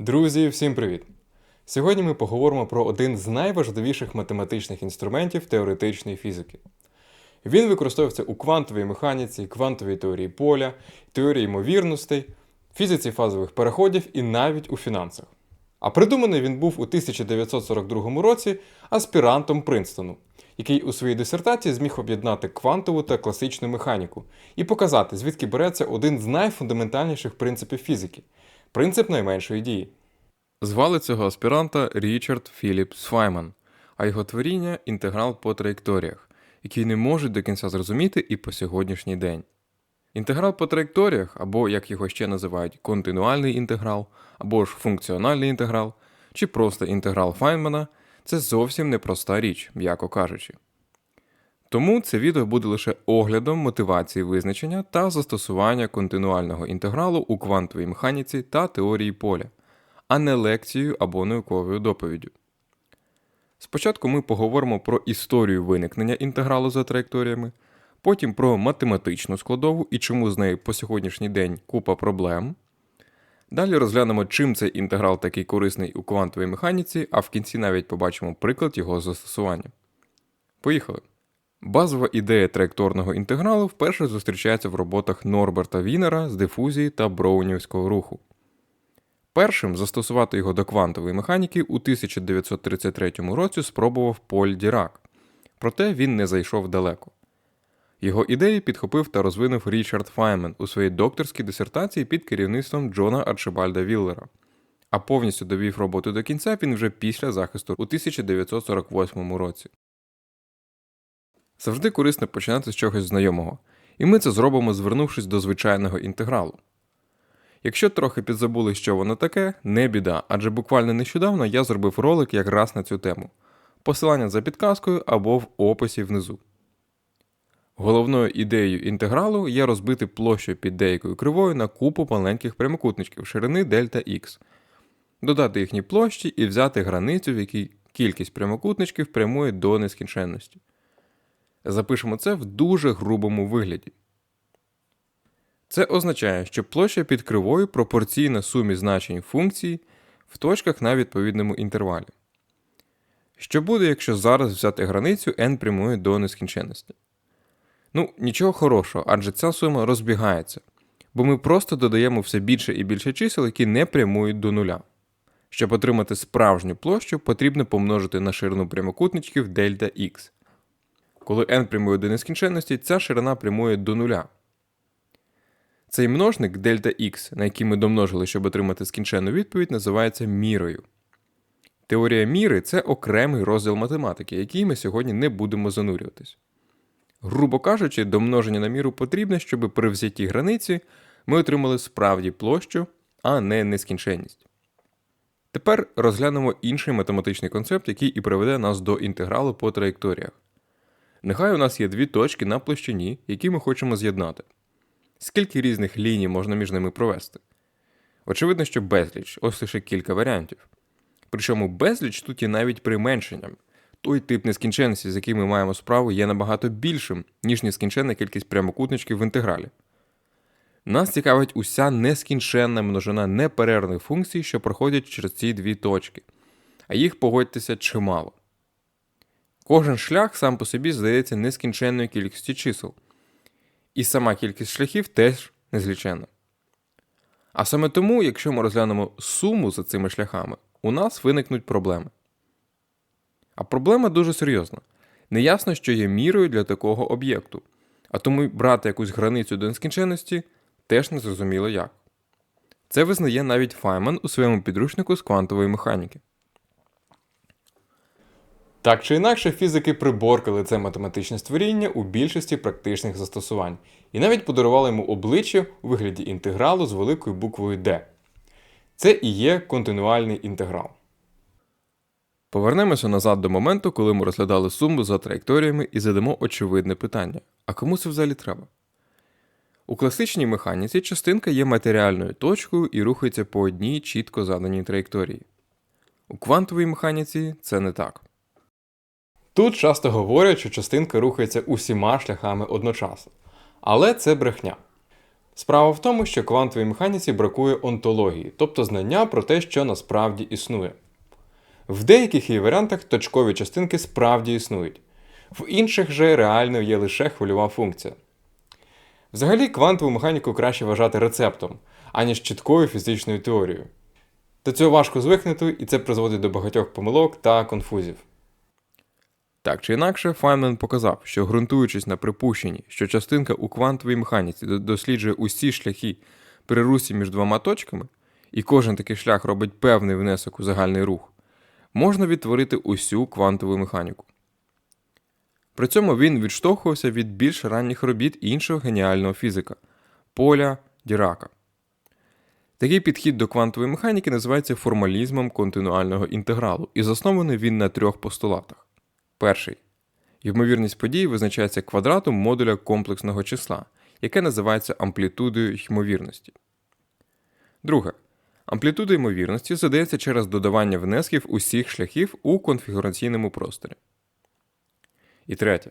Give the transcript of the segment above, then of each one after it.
Друзі, всім привіт! Сьогодні ми поговоримо про один з найважливіших математичних інструментів теоретичної фізики. Він використовується у квантовій механіці, квантовій теорії поля, теорії ймовірностей, фізиці фазових переходів і навіть у фінансах. А придуманий він був у 1942 році аспірантом Принстону, який у своїй дисертації зміг об'єднати квантову та класичну механіку і показати, звідки береться один з найфундаментальніших принципів фізики принцип найменшої дії. Звали цього аспіранта Річард Філіпс Файман, а його творіння інтеграл по траєкторіях, який не можуть до кінця зрозуміти і по сьогоднішній день. Інтеграл по траєкторіях, або як його ще називають, континуальний інтеграл, або ж функціональний інтеграл, чи просто інтеграл Файнмана це зовсім непроста річ, м'яко кажучи. Тому це відео буде лише оглядом мотивації визначення та застосування континуального інтегралу у квантовій механіці та теорії поля, а не лекцією або науковою доповіддю. Спочатку ми поговоримо про історію виникнення інтегралу за траєкторіями, потім про математичну складову і чому з нею по сьогоднішній день купа проблем. Далі розглянемо, чим цей інтеграл такий корисний у квантовій механіці, а в кінці навіть побачимо приклад його застосування. Поїхали! Базова ідея траєкторного інтегралу вперше зустрічається в роботах Норберта Вінера з дифузії та броунівського руху. Першим застосувати його до квантової механіки у 1933 році спробував Поль Дірак, проте він не зайшов далеко. Його ідеї підхопив та розвинув Річард Файмен у своїй докторській дисертації під керівництвом Джона Арчибальда Віллера, а повністю довів роботу до кінця він вже після захисту у 1948 році. Завжди корисно починати з чогось знайомого, і ми це зробимо, звернувшись до звичайного інтегралу. Якщо трохи підзабули, що воно таке, не біда, адже буквально нещодавно я зробив ролик якраз на цю тему. Посилання за підказкою або в описі внизу. Головною ідеєю інтегралу є розбити площу під деякою кривою на купу маленьких прямокутничків ширини дельта X, додати їхні площі і взяти границю, в якій кількість прямокутничків прямує до нескінченності. Запишемо це в дуже грубому вигляді. Це означає, що площа під кривою пропорційна сумі значень функції в точках на відповідному інтервалі. Що буде, якщо зараз взяти границю n прямує до нескінченності? Ну, нічого хорошого, адже ця сума розбігається, бо ми просто додаємо все більше і більше чисел, які не прямують до нуля. Щоб отримати справжню площу, потрібно помножити на ширину прямокутничків дельта x. Коли n прямує до нескінченності, ця ширина прямує до нуля. Цей множник дельта x, на який ми домножили, щоб отримати скінченну відповідь, називається мірою. Теорія міри це окремий розділ математики, який ми сьогодні не будемо занурюватись. Грубо кажучи, домноження на міру потрібне, щоб при взятті границі ми отримали справді площу, а не нескінченність. Тепер розглянемо інший математичний концепт, який і приведе нас до інтегралу по траєкторіях. Нехай у нас є дві точки на площині, які ми хочемо з'єднати. Скільки різних ліній можна між ними провести? Очевидно, що безліч, ось лише кілька варіантів. Причому безліч тут є навіть применшенням. Той тип нескінченності, з яким ми маємо справу, є набагато більшим, ніж нескінченна кількість прямокутничків в інтегралі. Нас цікавить уся нескінченна множина неперервних функцій, що проходять через ці дві точки, а їх погодьтеся чимало. Кожен шлях сам по собі здається нескінченною кількістю чисел, і сама кількість шляхів теж незліченна. А саме тому, якщо ми розглянемо суму за цими шляхами, у нас виникнуть проблеми. А проблема дуже серйозна. Неясно, що є мірою для такого об'єкту, а тому брати якусь границю до нескінченності теж не зрозуміло як. Це визнає навіть Файман у своєму підручнику з квантової механіки. Так чи інакше, фізики приборкали це математичне створіння у більшості практичних застосувань і навіть подарували йому обличчя у вигляді інтегралу з великою буквою D. Це і є континуальний інтеграл. Повернемося назад до моменту, коли ми розглядали суму за траєкторіями і задамо очевидне питання: а кому це взагалі треба? У класичній механіці частинка є матеріальною точкою і рухається по одній чітко заданій траєкторії. У квантовій механіці це не так. Тут часто говорять, що частинка рухається усіма шляхами одночасно. Але це брехня. Справа в тому, що квантовій механіці бракує онтології, тобто знання про те, що насправді існує. В деяких її варіантах точкові частинки справді існують, в інших же реально є лише хвильова функція. Взагалі, квантову механіку краще вважати рецептом, аніж чіткою фізичною теорією. До цього важко звикнути, і це призводить до багатьох помилок та конфузів. Так чи інакше, Файнман показав, що ґрунтуючись на припущенні, що частинка у квантовій механіці досліджує усі шляхи при русі між двома точками, і кожен такий шлях робить певний внесок у загальний рух, можна відтворити усю квантову механіку. При цьому він відштовхувався від більш ранніх робіт іншого геніального фізика Поля Дірака. Такий підхід до квантової механіки називається формалізмом континуального інтегралу, і заснований він на трьох постулатах. Перший. Ймовірність подій визначається квадратом модуля комплексного числа, яке називається амплітудою ймовірності. Друге. Амплітуда ймовірності задається через додавання внесків усіх шляхів у конфігураційному просторі. І третє.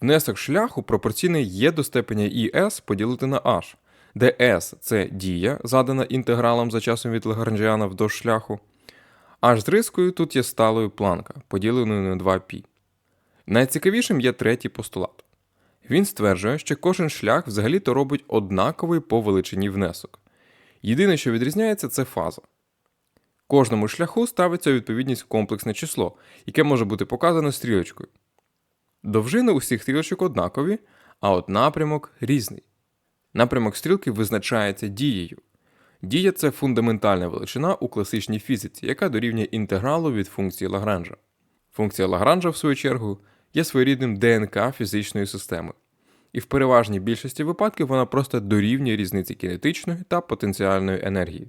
Внесок шляху пропорційний є до степеня IS поділити на h, де S це дія, задана інтегралом за часом від Лагранжіана вдовж шляху, h з рискою тут є сталою планка, поділеною на 2π. Найцікавішим є третій постулат. Він стверджує, що кожен шлях взагалі-то робить однаковий по величині внесок. Єдине, що відрізняється, це фаза. Кожному шляху ставиться у відповідність комплексне число, яке може бути показане стрілочкою. Довжини усіх стрілочок однакові, а от напрямок різний. Напрямок стрілки визначається дією. Дія це фундаментальна величина у класичній фізиці, яка дорівнює інтегралу від функції Лагранжа. Функція Лагранжа, в свою чергу, є своєрідним ДНК фізичної системи. І в переважній більшості випадків вона просто дорівнює різниці кінетичної та потенціальної енергії.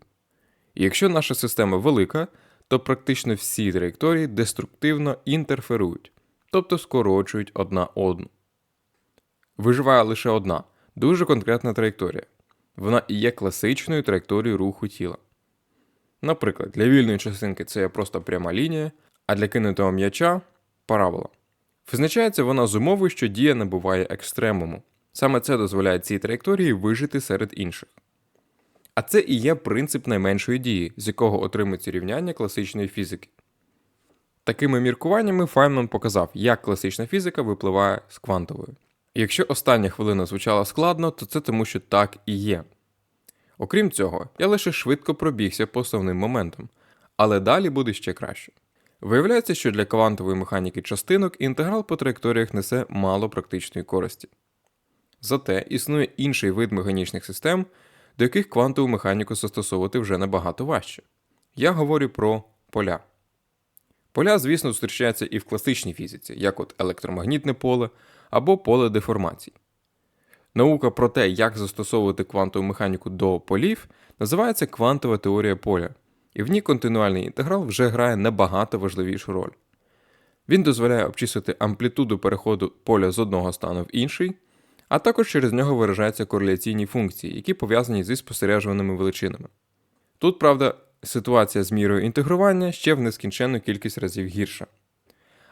І якщо наша система велика, то практично всі траєкторії деструктивно інтерферують, тобто скорочують одна одну. Виживає лише одна, дуже конкретна траєкторія. Вона і є класичною траєкторією руху тіла. Наприклад, для вільної частинки це є просто пряма лінія, а для кинутого м'яча парабола. Визначається вона з умови, що дія набуває екстремуму. Саме це дозволяє цій траєкторії вижити серед інших. А це і є принцип найменшої дії, з якого отримується рівняння класичної фізики. Такими міркуваннями Файнман показав, як класична фізика випливає з квантової. Якщо остання хвилина звучала складно, то це тому, що так і є. Окрім цього, я лише швидко пробігся по основним моментам, але далі буде ще краще. Виявляється, що для квантової механіки частинок інтеграл по траєкторіях несе мало практичної користі. Зате існує інший вид механічних систем, до яких квантову механіку застосовувати вже набагато важче. Я говорю про поля. Поля, звісно, зустрічаються і в класичній фізиці, як от електромагнітне поле або поле деформацій. Наука про те, як застосовувати квантову механіку до полів, називається квантова теорія поля, і в ній континуальний інтеграл вже грає набагато важливішу роль. Він дозволяє обчислити амплітуду переходу поля з одного стану в інший, а також через нього виражаються кореляційні функції, які пов'язані зі спостережуваними величинами. Тут, правда, ситуація з мірою інтегрування ще в нескінченну кількість разів гірша.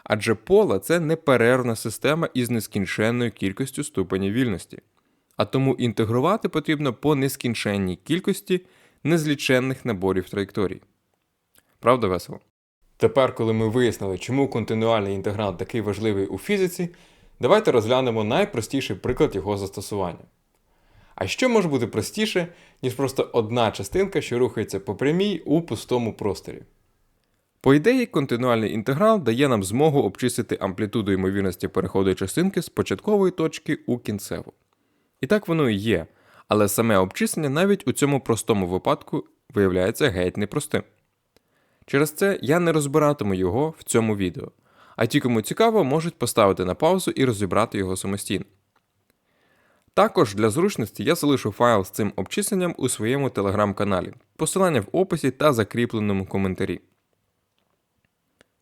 Адже поле це неперервна система із нескінченною кількістю ступенів вільності, а тому інтегрувати потрібно по нескінченній кількості незліченних наборів траєкторій. Правда весело? Тепер, коли ми вияснили, чому континуальний інтеграл такий важливий у фізиці, давайте розглянемо найпростіший приклад його застосування. А що може бути простіше, ніж просто одна частинка, що рухається по прямій у пустому просторі? По ідеї, континуальний інтеграл дає нам змогу обчистити амплітуду ймовірності переходу частинки з початкової точки у кінцеву. І так воно і є, але саме обчислення навіть у цьому простому випадку виявляється геть непростим. Через це я не розбиратиму його в цьому відео, а ті, кому цікаво, можуть поставити на паузу і розібрати його самостійно. Також для зручності я залишу файл з цим обчисленням у своєму телеграм-каналі, посилання в описі та закріпленому коментарі.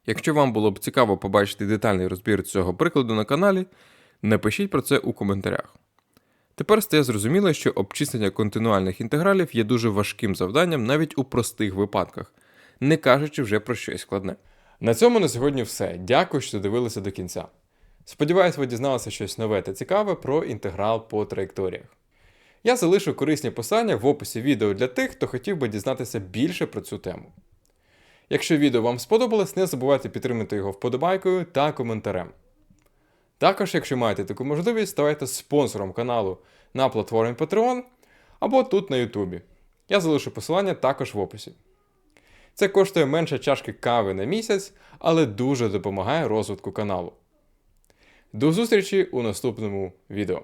Якщо вам було б цікаво побачити детальний розбір цього прикладу на каналі, напишіть про це у коментарях. Тепер стає зрозуміло, що обчислення континуальних інтегралів є дуже важким завданням навіть у простих випадках, не кажучи вже про щось складне. На цьому на сьогодні все. Дякую, що дивилися до кінця. Сподіваюсь, ви дізналися щось нове та цікаве про інтеграл по траєкторіях. Я залишу корисні посилання в описі відео для тих, хто хотів би дізнатися більше про цю тему. Якщо відео вам сподобалось, не забувайте підтримати його вподобайкою та коментарем. Також, якщо маєте таку можливість, ставайте спонсором каналу на платформі Patreon або тут на Ютубі. Я залишу посилання також в описі. Це коштує менше чашки кави на місяць, але дуже допомагає розвитку каналу. До зустрічі у наступному відео.